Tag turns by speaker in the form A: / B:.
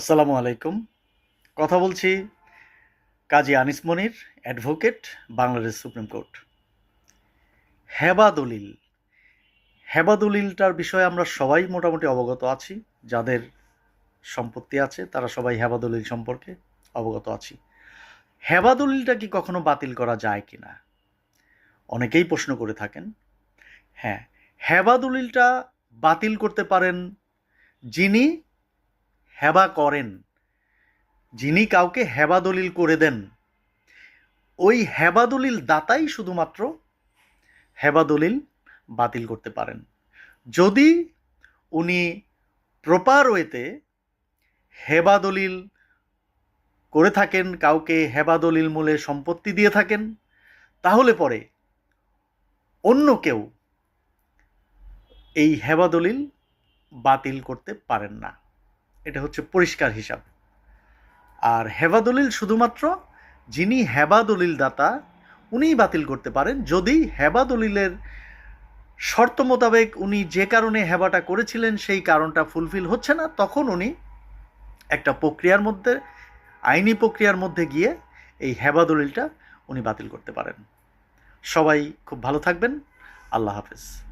A: আসসালামু আলাইকুম। কথা বলছি Kazi Anis Monir, advocate, Bangladesh supreme court. হেবা দলিল। হেবা দলিলটার বিষয়ে আমরা সবাই মোটামুটি অবগত আছি, যাদের সম্পত্তি আছে, তারা সবাই হেবা দলিল সম্পর্কে অবগত আছি। হেবা দলিলটা কি কখনো বাতিল করা যায় কি না? অনেকেই প্রশ্ন করে থাকেন। হ্যাঁ হেবা দলিলটা বাতিল করতে পারেন যিনি হেবা করেন। যিনি কাউকে হেবা দলিল করে দেন। ওই হেবা দলিল দাতাই শুধুমাত্র হেবা দলিল বাতিল করতে পারেন। যদি উনি প্রপার ওয়েতে হেবা দলিল করে থাকেন, কাউকে হেবা দলিল মূলে সম্পত্তি দিয়ে থাকেন, তাহলে পরে অন্য কেউ এই হেবা দলিল বাতিল করতে পারেন না। এটা হচ্ছে পরিষ্কার হিসাব। আর হেবা দলিল শুধুমাত্র যিনি হেবা দলিল দাতা, উনিই বাতিল করতে পারেন। যদি হেবা দলিলের শর্ত মোতাবেক উনি যে কারণে হেবাটা করেছিলেন, সেই কারণটা ফুলফিল হচ্ছে না, তখন উনি একটা প্রক্রিয়ার মধ্যে, আইনি প্রক্রিয়ার মধ্যে গিয়ে এই হেবা দলিলটা উনি বাতিল করতে পারেন। সবাই খুব ভালো থাকবেন। আল্লাহ হাফেজ।